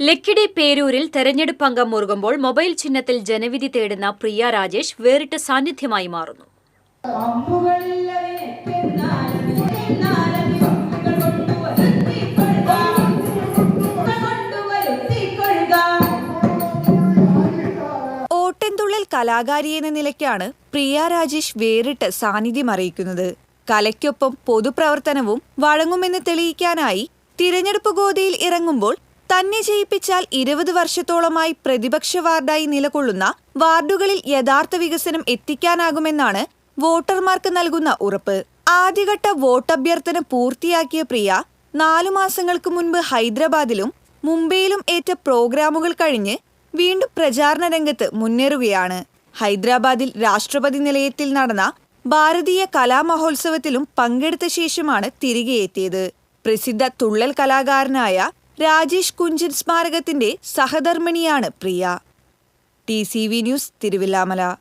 ലക്കിടി പേരൂരിൽ തെരഞ്ഞെടുപ്പ് അംഗം മുറുകുമ്പോൾ മൊബൈൽ ചിഹ്നത്തിൽ ജനവിധി തേടുന്ന പ്രിയ രാജേഷ് വേറിട്ട സാന്നിധ്യമായി മാറുന്നു. ഓട്ടൻതുള്ളൽ കലാകാരി എന്ന നിലയ്ക്കാണ് പ്രിയ രാജേഷ് വേറിട്ട് സാന്നിധ്യം അറിയിക്കുന്നത്. കലയ്ക്കൊപ്പം പൊതുപ്രവർത്തനവും വഴങ്ങുമെന്ന് തെളിയിക്കാനായി തിരഞ്ഞെടുപ്പ് ഗോതയിൽ ഇറങ്ങുമ്പോൾ തന്നെ ജയിപ്പിച്ചാൽ ഇരുപത് വർഷത്തോളമായി പ്രതിപക്ഷ വാർഡായി നിലകൊള്ളുന്ന വാർഡുകളിൽ യഥാർത്ഥ വികസനം എത്തിക്കാനാകുമെന്നാണ് വോട്ടർമാർക്ക് നൽകുന്ന ഉറപ്പ്. ആദ്യഘട്ട വോട്ടഭ്യർത്ഥന പൂർത്തിയാക്കിയ പ്രിയ നാലു മാസങ്ങൾക്ക് മുൻപ് ഹൈദരാബാദിലും മുംബൈയിലും ഏറ്റ പ്രോഗ്രാമുകൾ കഴിഞ്ഞ് വീണ്ടും പ്രചാരണ രംഗത്ത് മുന്നേറുകയാണ്. ഹൈദരാബാദിൽ രാഷ്ട്രപതി നിലയത്തിൽ നടന്ന ഭാരതീയ കലാമഹോത്സവത്തിലും പങ്കെടുത്ത ശേഷമാണ് തിരികെ എത്തിയത്. പ്രസിദ്ധ തുള്ളൽ കലാകാരനായ രാജേഷ് കുഞ്ചൻ സ്മാരകത്തിന്റെ സഹധർമ്മിണിയാണ് Priya. T C V news Thiruvilwamala.